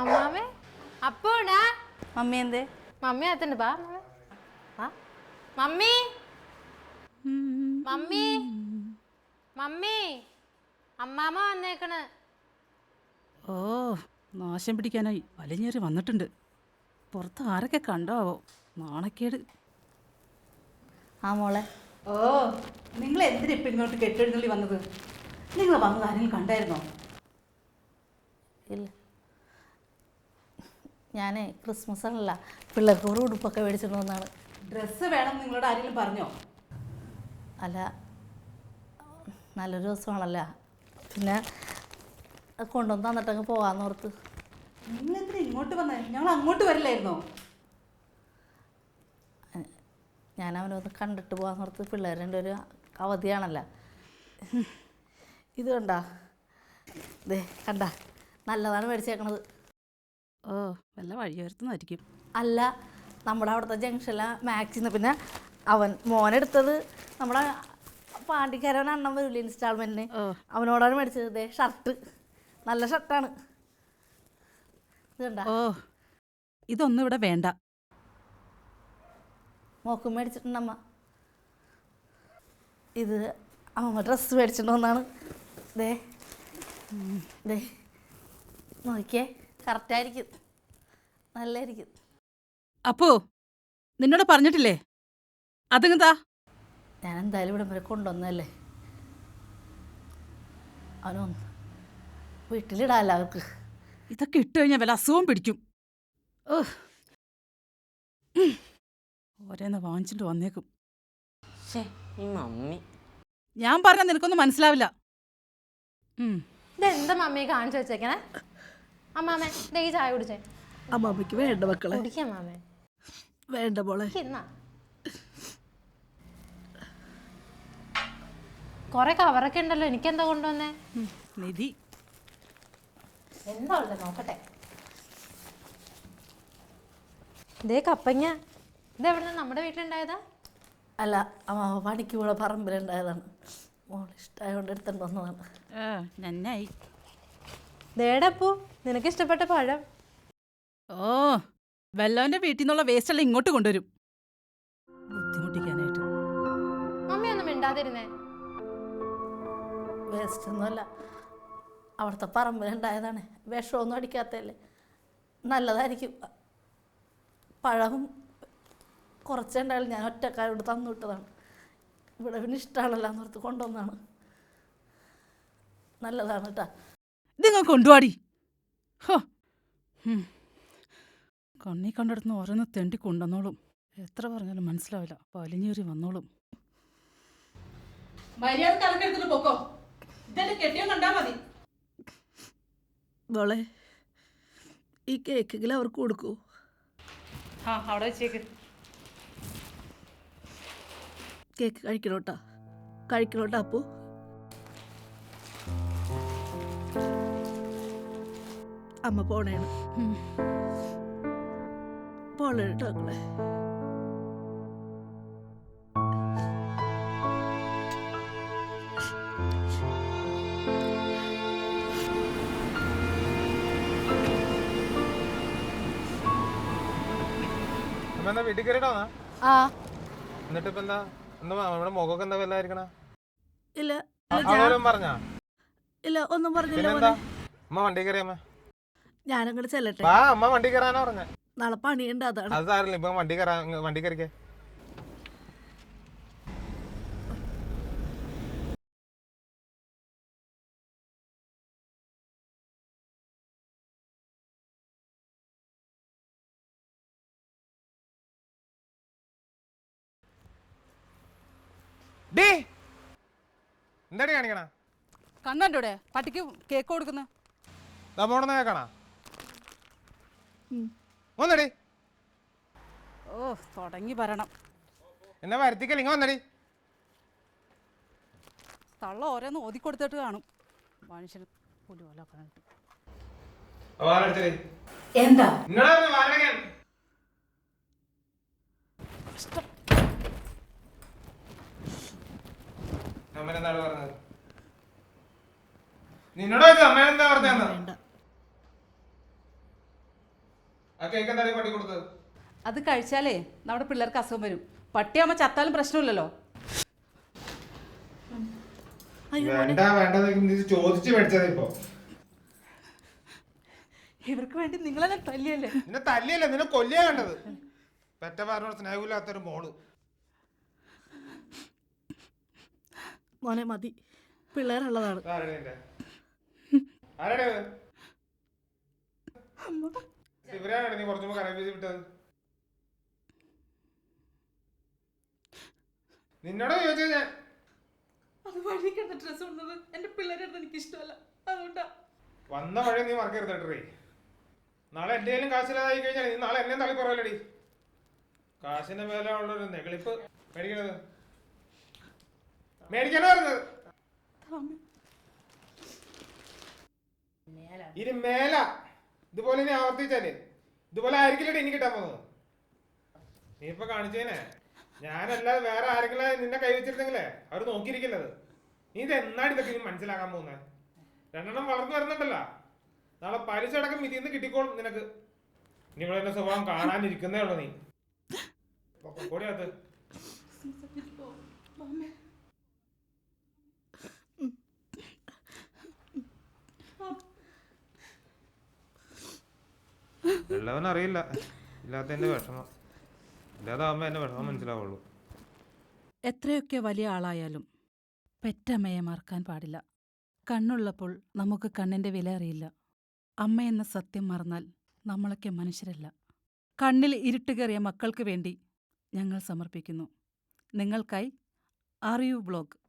അമ്മാമേ? അപ്പോടാ mummy എന്തേ? Mummy അകത്തുണ്ട്. പാ. മമ്മി. മമ്മി. മമ്മി. അമ്മാമ വന്നേക്കണ്. ഓ നാശം പിടിക്കാനായി വലിഞ്ഞേറി വന്നിട്ടുണ്ട്. പുറത്ത് ആരൊക്കെ കണ്ടോ മാണക്കേട് നാണക്കേട്. ആ മോളെ. ഓ നിങ്ങൾ എന്തിനാ ഇപ്പം ഇങ്ങോട്ട് കെട്ടിടുന്നുള്ളി വന്നത്? നിങ്ങൾ വന്നത് ആരെങ്കിലും കണ്ടായിരുന്നോ? ഇല്ല. ഞാനേ ക്രിസ്മസ് ആണല്ല പിള്ളേർക്ക് ഒരു ഉടുപ്പൊക്കെ മേടിച്ചിട്ട് വന്നാണ്. ഡ്രസ്സ് വേണം നിങ്ങളോട് ആരെങ്കിലും പറഞ്ഞോ? അല്ല നല്ലൊരു ദിവസമാണല്ലോ. പിന്നെ കൊണ്ടുവന്ന് തന്നിട്ടങ്ങ് പോകാമെന്നോർത്ത് നിങ്ങൾ എന്തിനാ ഇങ്ങോട്ട് വന്നേ? ഞങ്ങൾ അങ്ങോട്ട് വരില്ലായിരുന്നോ? ഞാൻ അവനൊന്ന് കണ്ടിട്ട് പോകാമെന്നോർത്ത് പിള്ളേരുടെ ഒരു അവധിയാണല്ലോ. ഇത് കണ്ടാ? ദേ കണ്ട? നല്ലതാണ് മേടിച്ചേക്കണത്. ഓ വല്ല വഴിയോരത്തുനിന്നായിരിക്കും. അല്ല നമ്മുടെ അവിടുത്തെ ജംഗ്ഷനിലെ മാക്സിന്ന് പിന്നെ അവൻ മോനെടുത്തത് നമ്മുടെ പാണ്ടിക്കാരൻ അണ്ണൻ വരില്ല ഇൻസ്റ്റാൾമെന്റിന്. അവനോടാണ് മേടിച്ചത്. ദേ ഷർട്ട്. നല്ല ഷർട്ടാണ്. ഇത് ഓ ഇതൊന്നും ഇവിടെ വേണ്ട. മോക്കും മേടിച്ചിട്ടുണ്ടമ്മ ഇത് അമ്മ ഡ്രസ്സ് മേടിച്ചിട്ടുണ്ടോ വന്നാണ് ദേ ദേ. നോക്കിയേ. കറക്റ്റായിരിക്കും. നല്ലായിരിക്കും. അപ്പോ നിന്നോട് പറഞ്ഞിട്ടില്ലേ? അതെന്താ ഞാൻ എന്തായാലും ഇവിടെ വരെ കൊണ്ടുവന്നല്ലേ അവനൊന്ന് വീട്ടിലിടാല്ല അവർക്ക് ഇതൊക്കെ ഇട്ട് കഴിഞ്ഞാൽ വല്ല അസുഖം പിടിക്കും. ഓരോന്ന് വാങ്ങിച്ചിട്ട് വന്നേക്കും. ഈ മമ്മി. ഞാൻ പറഞ്ഞ നിനക്കൊന്നും മനസ്സിലാവില്ല. ഇതെന്താ മമ്മിയെ കാണിച്ചു വെച്ചേക്കണേ? അമ്മാമേ ദേ ഈ ചായ കുടിച്ചേ. അമ്മമ്മയ്ക്ക് വേണ്ട മക്കളെ. കുടിക്കാം മാമേ വേണ്ട മോളെ. എന്നാ കൊറേ കവറൊക്കെ ഉണ്ടല്ലോ എനിക്കെന്താ കൊണ്ടുവന്നേ? നിധി. എന്താ ഉള്ളത്? നോക്കട്ടെ. ഇതേ കപ്പങ്ങ. ഇത് എവിടെ നമ്മുടെ വീട്ടിലുണ്ടായതാ? അല്ല അമ്മ പണിക്ക് കൂടെ പറമ്പിലുണ്ടായതാണ്. മോൾ ഇഷ്ടമായതുകൊണ്ട് എടുത്തോണ്ട് വന്നതാണ്. ആ നന്നായി. ദേടപ്പൂ നിനക്ക് ഇഷ്ടപ്പെട്ട പഴം? ഓ വെല്ലവന്റെ വീട്ടിൽ നിന്നുള്ള വേസ്റ്റ് എല്ലാം ഇങ്ങോട്ട് കൊണ്ടുവരും. ബുദ്ധിമുട്ടിക്കാനായിട്ട്. മമ്മിയൊന്നും മിണ്ടാതിരുന്നേ. വേസ്റ്റ് ഒന്നുമല്ല. അവിടുത്തെ പറമ്പിലുണ്ടായതാണ് വിഷമൊന്നും അടിക്കാത്തല്ലേ നല്ലതായിരിക്കും. പഴവും കുറച്ചുണ്ടായാലും ഞാൻ ഒറ്റക്കാരോട് തന്നു വിട്ടതാണ്. ഇവിടെ പിന്നെ ഇഷ്ടമാണല്ലോ എന്നോർത്ത് കൊണ്ടുവന്നാണ് നല്ലതാണ് കേട്ടോ. ഇതിങ്ങ് കൊണ്ടുവാടി ഹോ. കണ്ണി കണ്ടെടുത്ത് ഓരോന്ന് തെണ്ടി കൊണ്ടുവന്നോളും. എത്ര പറഞ്ഞാലും മനസ്സിലാവില്ല. വലിഞ്ഞേറി വന്നോളും. മര്യാദ കണക്കെടുത്തിട്ട് പോക്കോ. ഇതെന്റെ കെട്ടിയോ കണ്ടാ മതി. മോളെ ഈ കേക്കെങ്കിലും അവർക്ക് കൊടുക്കൂ. ആ അവിടെ വെച്ചേക്ക്. കേക്ക് കഴിക്കണോട്ടാ? കഴിക്കണോട്ടാ അപ്പു? അമ്മ പോണേണ്. കേട്ടോ മക്കളെ വീട്ടിൽ ആ. എന്നിട്ട് ഇപ്പൊ എന്താ എന്താ നമ്മുടെ മുഖമൊക്കെ എന്താ വല്ലായിരിക്കണ? ഇല്ല. ഇല്ല, പറഞ്ഞാ? ഇല്ല ഒന്നും പറഞ്ഞില്ല അമ്മ വണ്ടി കയറി അമ്മ? ഞാനങ്ങോട്ട് ചെല്ലട്ടെ. വാ അമ്മ വണ്ടി കയറാനാ പറഞ്ഞ. നാളെ പണിയുണ്ട് അതാണ്. അത് സാറില്ല ഇപ്പൊ വണ്ടി കയറാ വണ്ടി കയറിക്കേ ഡേ എന്താടി കാണിക്കണ? കണ്ണന്റെ പട്ടിക്ക് കേക്ക് കൊടുക്കുന്ന. നമ്മോടൊന്ന് കേക്കണ? ഒന്നടി ഓ തുടങ്ങി വരണം എന്നെ വരുത്തിക്കൽ ഇങ്ങ വന്നടി. തള്ള ഓരോന്ന് ഓതി കൊടുത്തിട്ട് കാണും. മനുഷ്യന് പുലി പോലെ കണ്ടിട്ട് എന്താ? പറഞ്ഞത്? നിന്നോട് അമ്മ എന്താ പറഞ്ഞതെന്ന് വേണ്ട ആ കേക്ക് എന്തായാലും പട്ടി കൊടുത്തത്. അത് കഴിച്ചാലേ നമ്മുടെ പിള്ളേർക്ക് അസുഖം വരും. പട്ടിയാകുമ്പോൾ ചത്താലും പ്രശ്നമില്ലല്ലോ. വേണ്ട വേണ്ട ചോദിച്ചു മേടിച്ചത് ഇപ്പൊ. ഇവർക്ക് വേണ്ടി നിങ്ങളെന്നെ തല്ലിയല്ലേ? നിന്നെ തല്ലിയല്ല നിന്നെ കൊല്ലിയാ കണ്ടത്. പെറ്റ പറഞ്ഞ സ്നേഹമില്ലാത്തൊരു മോൾ. മോനെ മതി. പിള്ളേരുള്ളതാണ്. ആരുടെ ആരുടെ ഇവരാണ് നീ കുറച്ചുമ്പോ കരയിപ്പിച്ച് വിട്ടത്? നിന്നോട് ചോദിച്ചത് ഞാൻ. അത് വഴി കണ്ട എന്റെ പിള്ളേരെ എനിക്ക് ഇഷ്ടമല്ല അതുകൊണ്ടാ. വന്ന വഴി നീ മറക്കരുത് കേട്ടോ നാളെ എന്റെ കയ്യിലും കാശില്ലാതായി കഴിഞ്ഞാൽ നീ നാളെ എന്നെ തള്ളി കുറവല്ലടി. കാശിന്റെ മേലെ ഉള്ളൊരു നെകളിപ്പ് മേടിക്കണത്. മേടിക്കാനോ പറഞ്ഞത്. ഇനി മേല. ഇതുപോലെ ഇനി ആവർത്തിച്ചാൽ ഇതുപോലെ ആയിരിക്കില്ല എനിക്ക് കിട്ടാൻ പോകുന്നത്. നീ ഇപ്പൊ കാണിച്ചേനെ. ഞാനല്ലാതെ വേറെ ആരെങ്കിലും നിന്നെ കൈ വെച്ചിരുന്നെങ്കിലേ അവർ നോക്കിയിരിക്കില്ലത് നീ ഇത് എന്നാടി ഇതൊക്കെ ഇനി മനസ്സിലാക്കാൻ പോകുന്നത് രണ്ടെണ്ണം വളർന്നു വരുന്നുണ്ടല്ലോ. നാളെ പലിശ അടക്കം നിന്ന് കിട്ടിക്കോളും നിനക്ക്. ഇനി ഇവിടെ എന്റെ സ്വഭാവം കാണാനിരിക്കുന്നേ ഉള്ളൂ നീ. കൂടിയകത്ത് ഉള്ളവൻ അറിയില്ല. ഇല്ലാത്തതിന്റെ വിഷമം. ഇല്ലാതാവുമ്പോ എന്റെ വിഷമം മനസ്സിലാവുള്ളൂ. എത്രയൊക്കെ വലിയ ആളായാലും പെറ്റമ്മയെ മറക്കാൻ പാടില്ല. കണ്ണുള്ളപ്പോൾ നമുക്ക് കണ്ണിന്റെ വില അറിയില്ല. അമ്മയെന്ന സത്യം മറന്നാൽ നമ്മളൊക്കെ മനുഷ്യരല്ല. കണ്ണിൽ ഇരുട്ടുകേറിയ മക്കൾക്ക് വേണ്ടി ഞങ്ങൾ സമർപ്പിക്കുന്നു. നിങ്ങൾക്കായി അറിയൂ ബ്ലോഗ്.